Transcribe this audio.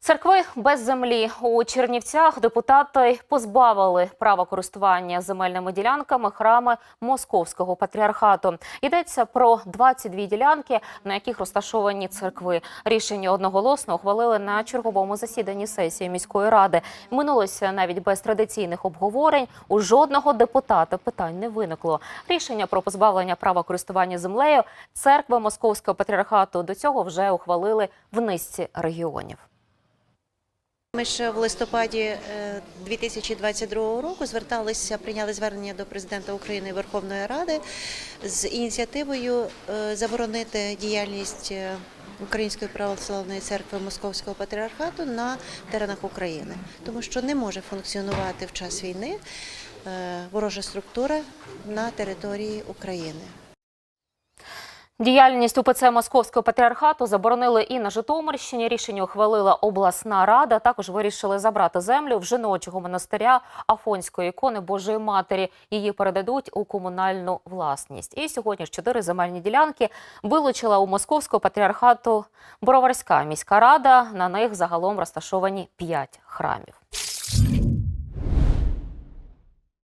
Церкви без землі у Чернівцях депутати позбавили права користування земельними ділянками храми Московського патріархату. Йдеться про 22 ділянки, на яких розташовані церкви. Рішення одноголосно ухвалили на черговому засіданні сесії міської ради. Минулося навіть без традиційних обговорень. У жодного депутата питань не виникло. Рішення про позбавлення права користування землею церкви Московського патріархату до цього вже ухвалили в низці регіонів. Ми ще в листопаді е, 2022 року зверталися, прийняли звернення до президента України Верховної Ради з ініціативою е, заборонити діяльність е, Української православної церкви Московського патріархату на теренах України, тому що не може функціонувати в час війни е, ворожа структура на території України. Діяльність УПЦ Московського патріархату заборонили і на Житомирщині. Рішення ухвалила обласна рада. Також вирішили забрати землю в жіночого монастиря Афонської ікони Божої Матері. Її передадуть у комунальну власність. І сьогодні ж чотири земельні ділянки вилучила у Московського патріархату Бороварська міська рада. На них загалом розташовані п'ять храмів.